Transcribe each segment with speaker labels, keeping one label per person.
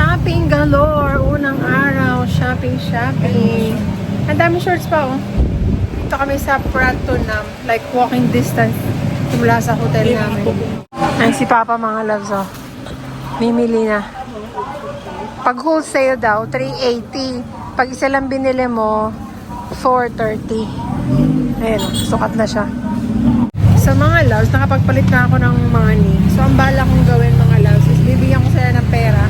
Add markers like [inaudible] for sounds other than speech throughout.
Speaker 1: Shopping galore. Unang araw. Shopping, shopping. Ang dami shorts pa, oh. Dito kami sa Pratunam. Like walking distance mula sa hotel namin. Ay, si Papa mga loves, oh. Mimili na. Pag wholesale daw, 380. Pag isa lang binili mo, 430. Ayan, oh, sukat na siya. So mga loves, nakapagpalit na ako ng money. So ang bala kong gawin mga loves is bibigyan ko sila ng pera.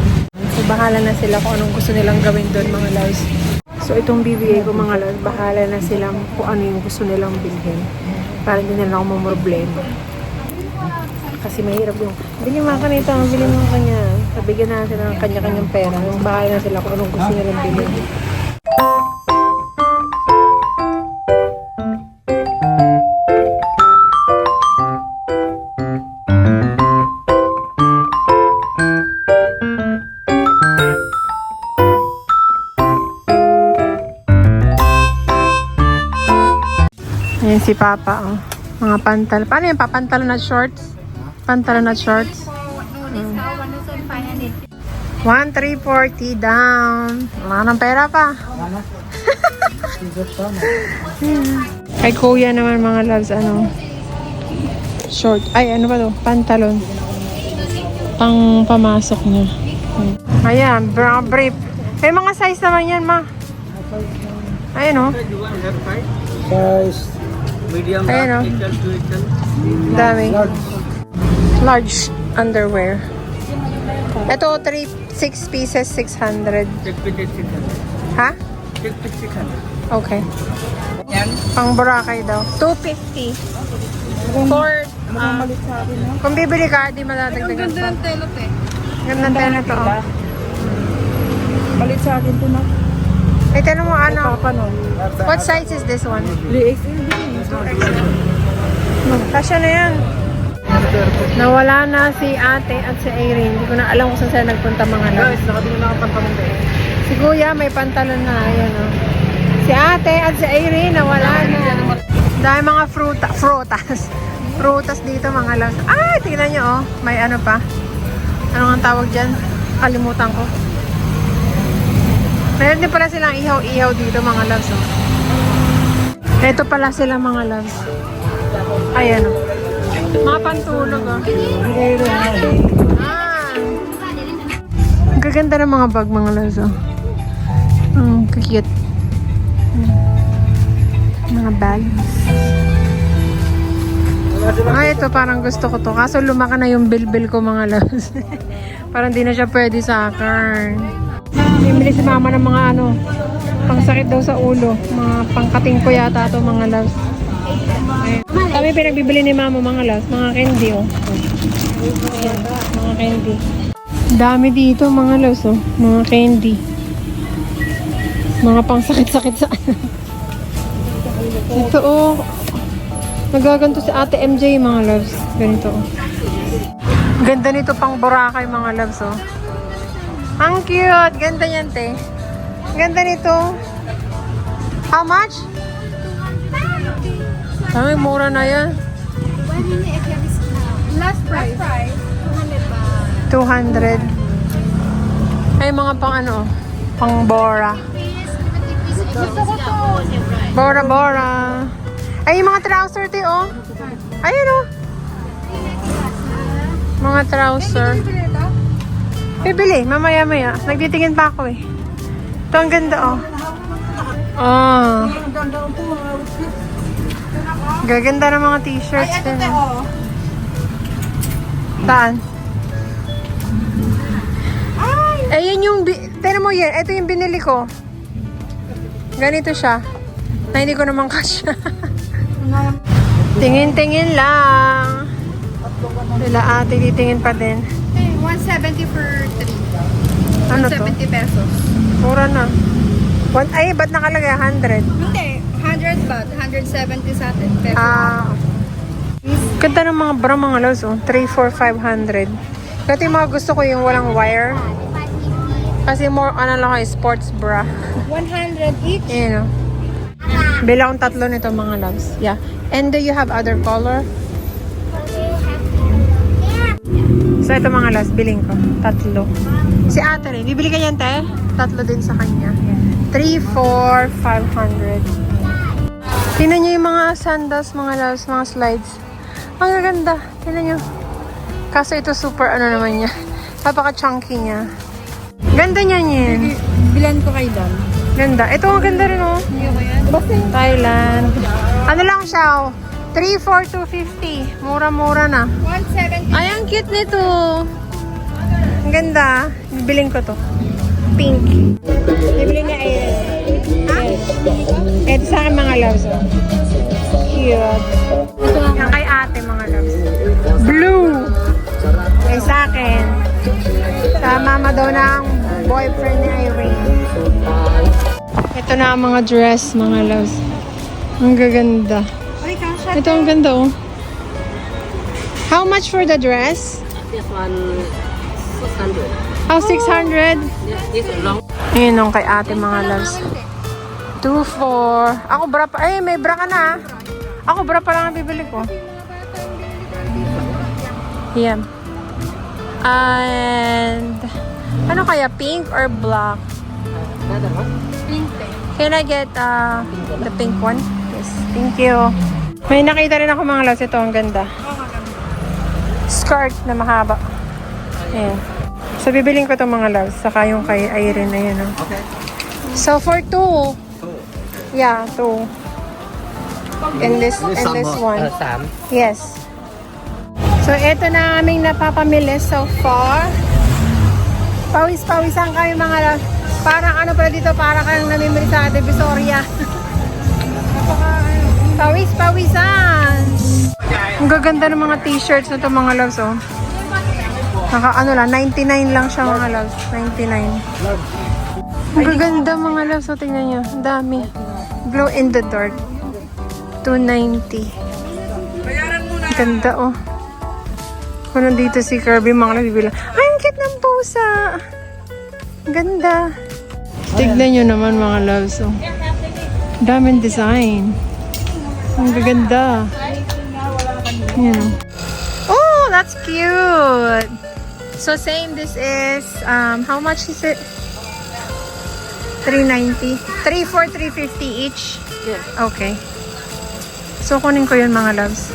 Speaker 1: Bahala na sila kung anong gusto nilang gawin doon mga loves. So itong bibigay ko mga loves, bahala na silang kung ano yung gusto nilang bilhin. Para hindi na lang mamroblema. Kasi mahirap yung, bili mo ka nito, bili mo ka kanya. Sabigyan na sila ng kanya-kanyang pera. Bahala na sila kung anong gusto nilang bilhin. Ayan si Papa, oh. Mga pantal. Paano yung papantalon at shorts? Pantalon at shorts? Mm. 1,340 down. Wala ng pera pa. [laughs] Kay kuya naman mga loves, ano, short. Ay, ano ba to? Pantalon. Pang pamasok niya. Hmm. Ayan, brown brief. May mga size naman yan, ma. Ayun, oh.
Speaker 2: Size medium
Speaker 1: Ayan,
Speaker 2: large, XL to XL.
Speaker 1: Dami.
Speaker 2: Large.
Speaker 1: Large underwear. Ito, 3, 6 pieces, 600.
Speaker 2: Check fit 600.
Speaker 1: Ha?
Speaker 2: Check fit 600.
Speaker 1: Okay.
Speaker 2: Yan.
Speaker 1: Pang Boracay daw. 250. For, ah, kung bibili ka, di madadagdagan pa.
Speaker 3: telot eh.
Speaker 1: Ganda ng tela to. oh.
Speaker 3: Balit sa akin to na.
Speaker 1: Ay, tanong mo ano. What size is this one?
Speaker 3: Li-XL din.
Speaker 1: Kasya na yan. Nawala na si ate at si Irene. Hindi ko na alam kung saan sila nagpunta mga loves.
Speaker 2: Guys, nakatingin na ang pantalon ko.
Speaker 1: Si Kuya may pantalon na. Ayan o. Si ate at si Irene nawala na. Dahil mga fruta, frutas. Frutas dito mga loves. Ay, tingnan nyo oh. May ano pa. Ano ang tawag dyan? Kalimutan ko. Meron din pala silang ihaw-ihaw dito mga loves oh. Ito pala sila mga loves. Ayan oh. Mga pantulog oh. Ah. Ang gaganda ng mga bag mga loves oh. Ang cute. Mga bag. Ah, ito parang gusto ko to. Kaso lumaki na yung bilbil ko mga loves. [laughs] parang di na siya pwede sa akin. Bimili si mama ng mga ano, pangsakit daw sa ulo. Mga pangkating ko yata to mga loves. Ayan. Kami pinagbibili ni mama mga loves. Mga candy oh. Ayan, mga candy. Dami dito mga loves oh. Mga candy. Mga pangsakit-sakit sa. Ito oh. Nagaganto si Ate MJ mga loves. Ganito oh. Ganda nito pang Boracay mga loves oh. Ang cute! Ganda niyan, te. Ganda nito. How much? Ay, mura na yan.
Speaker 3: Last price.
Speaker 1: 200. Ay, mga pang ano, pang Bora.
Speaker 3: Gusto ko to.
Speaker 1: Bora, Bora. Ay, yung mga trouser, te, oh. Ayun, oh. Mga trouser. Bibili, mamaya-maya. Nagtitingin pa ako, eh. Ito, ang ganda, oh. Ah. Gaganda ng mga t-shirts.
Speaker 3: Ay, ito te,
Speaker 1: oh.
Speaker 3: oh.
Speaker 1: Saan? Yun yung... Tignan mo yan. Ito yung binili ko. Ganito siya. Na hindi ko naman [laughs] kasya. Tingin-tingin lang. Sila ate, titingin pa din.
Speaker 3: Eh, 170 for 3.
Speaker 1: Ano to?
Speaker 3: 170 pesos.
Speaker 1: Mura na. One, ay, ba't nakalagay 100?
Speaker 3: Hindi. 100 baht. 170 sa atin. Peso.
Speaker 1: Ah. Ganda ng mga bra mga lows, oh. 3, 4, 500. Kasi yung mga gusto ko yung walang wire. Kasi more, ano lang kayo, sports bra.
Speaker 3: 100 each.
Speaker 1: Ayan, oh. Bila akong tatlo nito mga loves. Yeah. And do you have other color? So, ito mga last, biling ko. Tatlo. Si ate rin. Bibili ka niyan, te? Tatlo din sa kanya. 3, 4, 500. Tingnan niyo yung mga sandals, mga loves, mga slides. Ang gaganda. Tingnan niyo. Kaso ito super ano naman niya. [laughs] Napaka-chunky niya. Ganda niya niyan.
Speaker 3: Bilan ko kay Dan.
Speaker 1: Ganda. Ito ang ganda rin oh.
Speaker 3: Yan.
Speaker 1: Thailand. Ano lang siya oh. 3, 4, 250. Mura-mura na.
Speaker 3: 170.
Speaker 1: Ay, ang cute nito. Ang ganda. Bibiling ko to. Pink. Bibili niya ay Ha? Ito sa akin mga loves. Oh. Cute. Yan kay ate mga loves. Blue. Ay sa akin. Sa mama daw ng boyfriend ni Irene. Ito na ang mga dress mga loves. Ang gaganda. Ito ang ganda oh. How much for the dress?
Speaker 2: This one, 600.
Speaker 1: Oh, 600.
Speaker 2: This, this long.
Speaker 1: Ayun ang kay ate mga loves. 2, 4. Ako bra pa. Ay, may bra ka na. ah. Ako bra pa lang ang bibili ko. Yan. And, ano kaya? Pink or black?
Speaker 2: Another one?
Speaker 3: Pink.
Speaker 1: Can I get uh, the pink one? Yes. Thank you. May nakita rin ako mga loves. Ito ang ganda. Skirt na mahaba. Ayan. So, bibiling ko itong mga loves. Saka yung kay Irene. Ayan oh.
Speaker 2: Okay.
Speaker 1: So, for two. Yeah, two. And this, and this one.
Speaker 2: Uh, Sam.
Speaker 1: Yes. So, ito na aming napapamili so far. Pawis-pawisan kami mga loves. Parang ano pala dito, parang kang namimili sa Divisoria. [laughs] Ang gaganda ng mga t-shirts na to mga loves, oh. Naka ano lang, 99 lang siya mga loves. 99. Ang gaganda mga loves, oh. Tingnan nyo. Ang dami. Glow in the dark. 290. Ang ganda, oh. Kung nandito si Kirby, mga bibilang, ay, ang cute ng pusa! Ang ganda. Tignan nyo naman mga loves, oh. Daming design. Ang gaganda. Yan. Oh, that's cute. So same this is um how much is it? 390. 3 for 350 each.
Speaker 2: Yes.
Speaker 1: Okay. So kunin ko 'yun mga loves.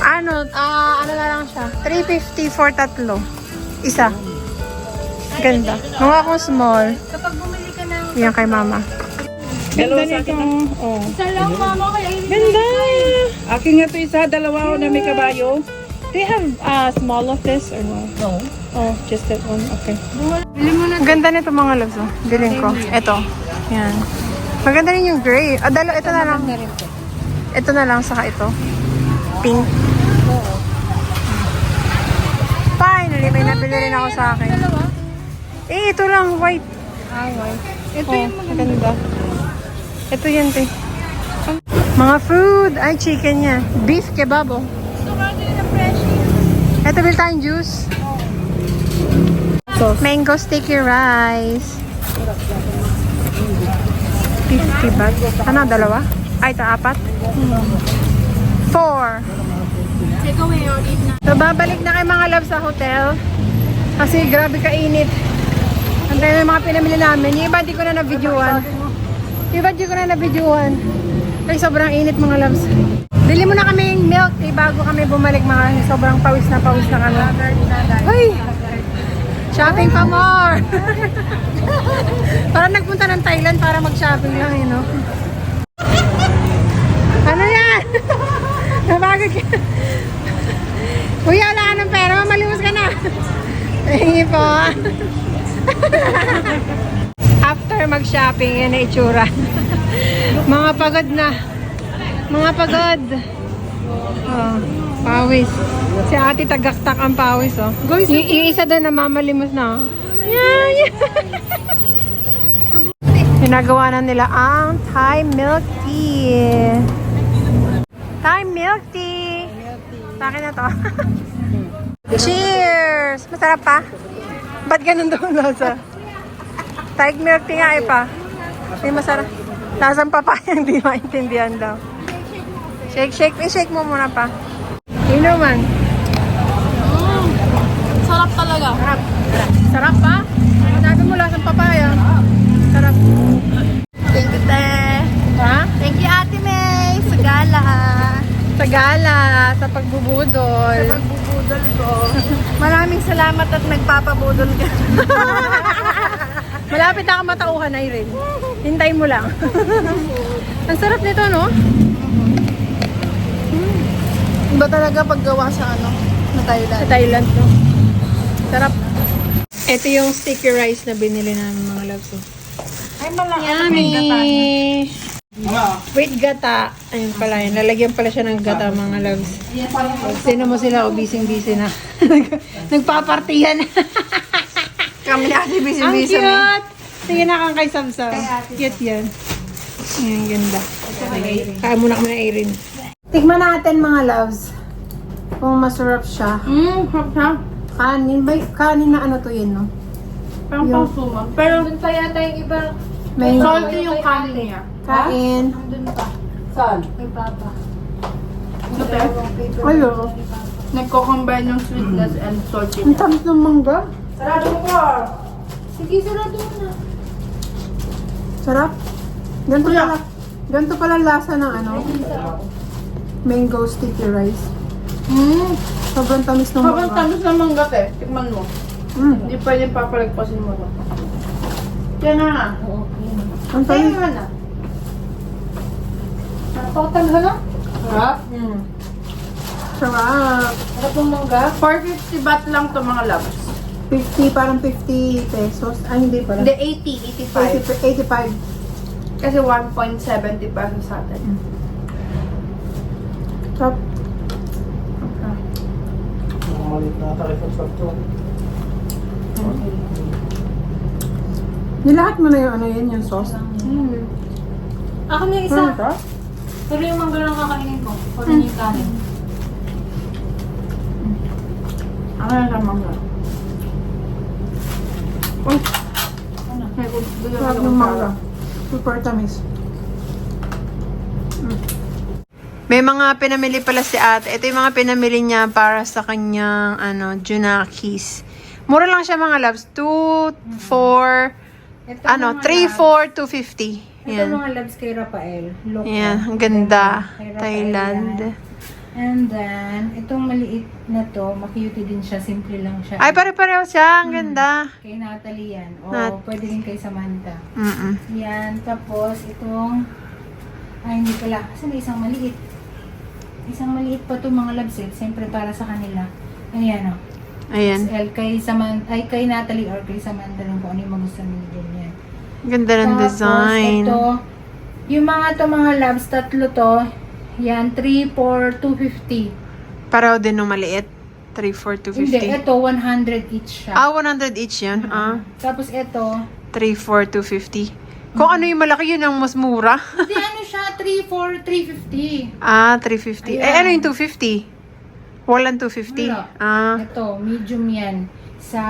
Speaker 1: Ano, ah ano na lang siya. 350 for tatlo. Isa. Ganda. Mga akong small.
Speaker 3: Kapag bumili ka ng
Speaker 1: Yan kay mama. Ganda nito. Oh.
Speaker 3: isa lang, mama, kaya hindi
Speaker 1: Ganda.
Speaker 2: Akin nga to isa, dalawa ako na may kabayo.
Speaker 1: Do you have uh, small of this or no?
Speaker 2: No.
Speaker 1: Oh, just that one. Okay.
Speaker 3: Bili mo na.
Speaker 1: Ang ganda nito mga loves. Oh. Bilhin ko. Ito. Yan. Maganda rin yung gray. Ah, dalo, ito na lang. Ito na lang, saka ito. Pink. Finally, may nabili rin ako sa akin. Eh, ito lang, white.
Speaker 3: Ah, white.
Speaker 1: Ito yung maganda. Ito yan, te. Mga food. Ay, chicken niya. Beef kebab, oh.
Speaker 3: Gusto din fresh.
Speaker 1: Ito, bil tayong juice. Mango sticky rice. 50 baht. Ano, dalawa? Ay, ito, apat? Four.
Speaker 3: Take away or eat na.
Speaker 1: So, babalik na kay mga love sa hotel. Kasi grabe kainit. Ang dami mga pinamili namin. Yung iba, di ko na na-videoan. Iba, di ko na na-videoan. Ay, sobrang init mga loves. Bili mo na kami yung milk tea bago kami bumalik mga sobrang pawis na pawis na kami. Ay! Shopping pa more! [laughs] Parang nagpunta ng Thailand para mag-shopping lang, you know? Ano yan? [laughs] Nabagod ka. Kuya, wala ka ng pera. Mamalimos ka na. [laughs] Hingi po. After mag-shopping, yan na itsura. [laughs] Mga pagod na. Mga pagod. Oh, pawis. Si ate tagaktak ang pawis, oh. Y- yung isa doon namamalimos na, oh. Yeah, yeah. [laughs] Ginagawa na nila ang Thai milk tea. Thai milk tea. Sa akin na to. [laughs] Cheers! Masarap pa? Ba't ganun daw ang lasa? Thai milk tea nga eh pa. Hindi masarap. Lasang papaya, [laughs] hindi maintindihan daw. Shake, shake. I-shake mo muna pa. Yun naman.
Speaker 3: talaga.
Speaker 1: Sarap. Sarap pa? Sabi mo lasang papaya. Sarap.
Speaker 3: Thank you, te.
Speaker 1: Ha?
Speaker 3: Thank you, Ate May. Sa gala.
Speaker 1: Sa gala, sa pagbubudol.
Speaker 3: Sa pagbubudol ko. [laughs] Maraming salamat at nagpapabudol ka. [laughs]
Speaker 1: Malapit na ka matauhan, Irene. Hintay mo lang. [laughs] Ang sarap nito, no?
Speaker 3: Iba talaga paggawa sa ano, na Thailand.
Speaker 1: Sa Thailand, no? Sarap. Ito yung sticky rice na binili namin mga loves. oh.
Speaker 3: Ay, malaki.
Speaker 1: Yummy! Wait, gata. Ayun pala, yun. Lalagyan pala siya ng gata, mga loves. Sino mo sila, o busy-busy na. [laughs] Nagpapartihan. [laughs]
Speaker 3: Kami na Ate
Speaker 1: Ang
Speaker 3: busy-busy.
Speaker 1: cute! Sige na kang kay Samsam. Cute yan. Ayan, ganda. Kaya muna kami na Erin. Tigman natin mga loves. Kung masarap siya.
Speaker 3: Mmm, hap ha.
Speaker 1: Kanin, ba? Kanin na ano to yun, no?
Speaker 3: Parang
Speaker 1: Yung-.
Speaker 3: Pero doon pa yata yung iba.
Speaker 1: May
Speaker 3: Salty yung kanin niya.
Speaker 1: kain.
Speaker 3: Doon pa.
Speaker 2: Saan?
Speaker 3: Kay Papa.
Speaker 2: Ito,
Speaker 1: Ayo.
Speaker 2: Nagko-combine yung sweetness and salty.
Speaker 1: Ang tamis ng mangga.
Speaker 2: Sarado mo po!
Speaker 3: Sige, sarado mo na.
Speaker 1: Sarap. Ganito pala, ganito pala lasa ng ano, mango sticky rice.
Speaker 3: Mmm.
Speaker 1: Sobrang tamis ng
Speaker 2: Habang
Speaker 1: mangga.
Speaker 2: tamis ng mangga te, tikman mo.
Speaker 1: Mm.
Speaker 2: Hindi pwede papalagpasin mo to. Yan na nga.
Speaker 1: Ang tamis.
Speaker 2: naman na.
Speaker 3: Total ka na?
Speaker 2: Sarap.
Speaker 3: Hmm.
Speaker 1: Sarap.
Speaker 3: Sarap ng mangga.
Speaker 2: 450 baht lang to mga loves.
Speaker 1: 50, parang 50 pesos. Ay, hindi pala.
Speaker 2: Hindi, 80, 85.
Speaker 1: 80, 85.
Speaker 2: Kasi 1.70 pesos sa atin.
Speaker 1: Sarap. Nilahat mo na yung ano yun, yung sauce.
Speaker 3: Mm. Ako na yung isa.
Speaker 1: Ano?
Speaker 3: Pero yung mangga lang kakainin ko. Kung ano yung kanin.
Speaker 2: Ako na sa mangga. Uy!
Speaker 3: Ano?
Speaker 2: May gusto
Speaker 1: Sarap ng mangga. Super tamis. May mga pinamili pala si ate. Ito yung mga pinamili niya para sa kanyang ano, Junakis. Mura lang siya mga loves. 2, 4,
Speaker 3: Ito
Speaker 1: ano,
Speaker 3: mga
Speaker 1: 3,
Speaker 3: labs.
Speaker 1: 4, 250.
Speaker 3: Ito
Speaker 1: Yan.
Speaker 3: mga labs kay Rafael. Look.
Speaker 1: Yan, ang ganda.
Speaker 3: Kay Rafael
Speaker 1: Thailand.
Speaker 3: yan. And then, itong maliit na to, makiuti din siya. Simple lang siya.
Speaker 1: Ay, pare-pareho siya. Ang ganda.
Speaker 3: Kay Natalie yan. O,
Speaker 1: Nat-
Speaker 3: pwede din kay Samantha.
Speaker 1: Mm-mm.
Speaker 3: Yan. Tapos, itong... Ay, hindi pala. Kasi may isang maliit. Isang maliit pa to mga labs eh. Siyempre para sa kanila. Ayan o.
Speaker 1: Ayan.
Speaker 3: XL kay Samantha, ay kay Natalie or kay Samantha lang kung ano yung magustuhan nila din yan.
Speaker 1: Ganda ng
Speaker 3: Tapos,
Speaker 1: design.
Speaker 3: ito, yung mga to mga labs, tatlo to, yan, 3 for 250.
Speaker 1: Pareho din ng maliit. 3, 4,
Speaker 3: Hindi,
Speaker 1: 250.
Speaker 3: ito, 100 each siya.
Speaker 1: Ah, 100 each yan. Ah,
Speaker 3: Tapos ito,
Speaker 1: 3, 4, 250. Kung ano yung malaki, yun ang mas mura.
Speaker 3: hindi [laughs] ano siya, 3 for 350.
Speaker 1: ah, 350. Eh,
Speaker 3: Ayan.
Speaker 1: ano yung 250? Walang 250.
Speaker 3: Wala.
Speaker 1: Ah,
Speaker 3: Ito, medium yan. Sa,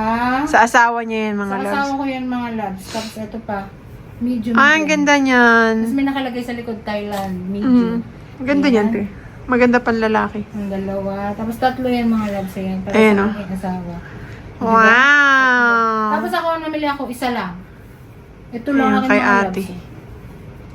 Speaker 1: sa asawa niya yan, mga
Speaker 3: sa
Speaker 1: loves.
Speaker 3: asawa ko yan mga labs. Tapos ito pa, medium
Speaker 1: Ah, ang ganda niyan.
Speaker 3: Tapos may nakalagay sa likod Thailand,
Speaker 1: Mm.
Speaker 3: medium.
Speaker 1: Ang Ganda niyan, te. Maganda pang lalaki.
Speaker 3: Ang dalawa. Tapos tatlo yan mga labs yan. Para
Speaker 1: Ayan,
Speaker 3: sa
Speaker 1: oh.
Speaker 3: aking asawa.
Speaker 1: Wow!
Speaker 3: Tapos ako namili ako isa lang. Ito lang
Speaker 1: Ayan,
Speaker 3: aking
Speaker 1: kay
Speaker 3: mga
Speaker 1: ate.
Speaker 3: labs. eh.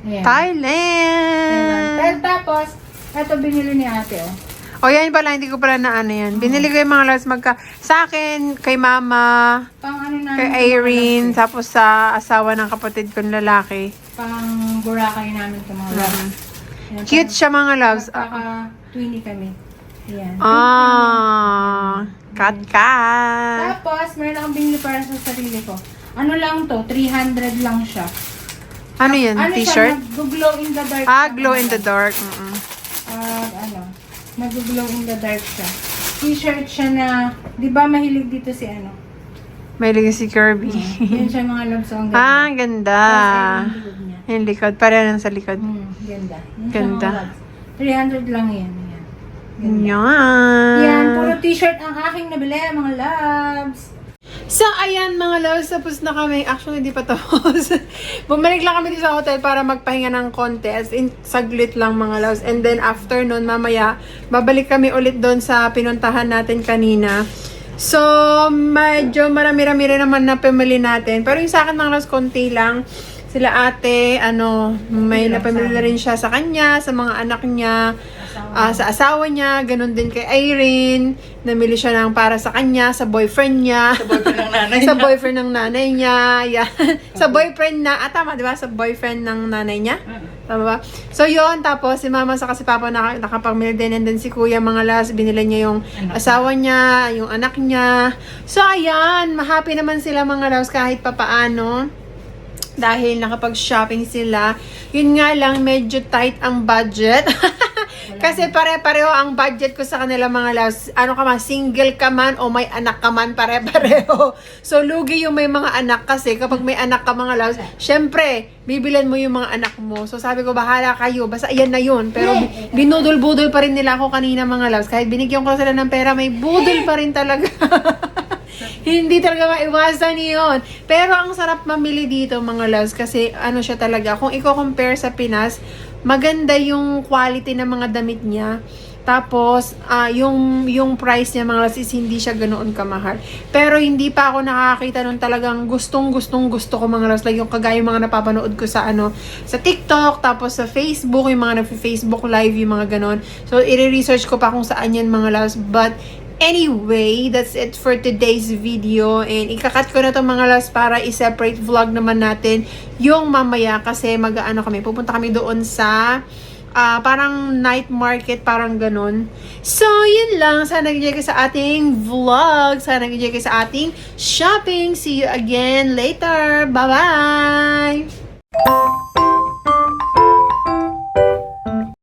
Speaker 3: Ayan.
Speaker 1: Thailand!
Speaker 3: Then, tapos, ito binili ni ate oh.
Speaker 1: O yan pala, hindi ko pala na ano yan. Binili ko yung mga loves magka... Sa akin, kay mama,
Speaker 3: Pang ano namin.
Speaker 1: kay
Speaker 3: ito, mga
Speaker 1: Irene,
Speaker 3: labs,
Speaker 1: tapos sa asawa ng kapatid kong lalaki.
Speaker 3: eh. Pang Boracay namin ito mga labs. Ayan,
Speaker 1: Cute siya mga loves. Ah,
Speaker 3: Kaka-twinny kami. Ayan.
Speaker 1: ah cat cat.
Speaker 3: Tapos, meron akong binili para sa sarili ko. Ano lang to? 300 lang siya.
Speaker 1: Ano yan?
Speaker 3: Ano
Speaker 1: T-shirt?
Speaker 3: siya? Nag-glow in the dark.
Speaker 1: Ah, glow in the dark. Mm-mm.
Speaker 3: Ah, ano, nag-glow in the dark siya. T-shirt siya na, di ba mahilig dito si ano?
Speaker 1: Lagay si Kirby.
Speaker 3: Yan siya mga loves, ang [laughs] ganda.
Speaker 1: ah, ang ganda.
Speaker 3: Tapos, ayun yung likod.
Speaker 1: Yung lang sa likod.
Speaker 3: Hmm, ganda. Siya
Speaker 1: Ganda.
Speaker 3: mga loves. 300 lang yan. Yan. Ganda.
Speaker 1: Yan.
Speaker 3: Yan, puro t-shirt ang aking nabili, mga loves.
Speaker 1: So, ayan mga loves, tapos na kami. Actually, hindi pa tapos. [laughs] Bumalik lang kami dito sa hotel para magpahinga ng contest. In saglit lang mga loves. And then after nun, mamaya, babalik kami ulit doon sa pinuntahan natin kanina. So, medyo marami-rami rin naman na family natin. Pero yung sa akin mga loves, konti lang. Sila ate, ano, may napamili rin siya sa kanya, sa mga anak niya, ah, sa asawa niya, ganun din kay Irene. Namili siya ng para sa kanya, sa boyfriend niya. Sa boyfriend ng nanay [laughs] sa boyfriend ng nanay niya. Yan. sa boyfriend na, ah, tama, di ba? Sa boyfriend ng nanay niya. Tama ba? So, yon Tapos, si mama sa si papa naka, nakapamili din. And then, si kuya, mga las, binili niya yung asawa niya, yung anak niya. So, ayan. Mahappy naman sila mga loves kahit papaano dahil nakapag-shopping sila. Yun nga lang, medyo tight ang budget. [laughs] Kasi pare-pareho ang budget ko sa kanila mga loves. Ano ka man, single ka man o may anak ka man, pare-pareho. [laughs] So, lugi yung may mga anak kasi kapag may anak ka mga loves, syempre, bibilan mo yung mga anak mo. So, sabi ko, bahala kayo. Basta yan na yun. Pero, binudol-budol pa rin nila ako kanina mga loves. Kahit binigyan ko sila ng pera, may budol pa rin talaga. [laughs] Hindi talaga maiwasan yun. Pero ang sarap mamili dito mga loves kasi ano siya talaga, kung i-compare sa Pinas, maganda yung quality ng mga damit niya. Tapos, ah, yung, yung price niya mga loves is hindi siya ganoon kamahal. Pero hindi pa ako nakakita nun talagang gustong gustong gusto ko mga loves. Like yung kagaya yung mga napapanood ko sa ano, sa TikTok, tapos sa Facebook, yung mga nag-Facebook live, yung mga ganon. So, i-research ko pa kung saan yan mga loves. But, Anyway, that's it for today's video. And ikakat ko na to mga las para i-separate vlog naman natin yung mamaya kasi mag-ano kami. Pupunta kami doon sa ah, parang night market, parang ganun. So, yun lang. Sana nag-enjoy sa ating vlog. Sana nag-enjoy sa ating shopping. See you again later. Bye-bye!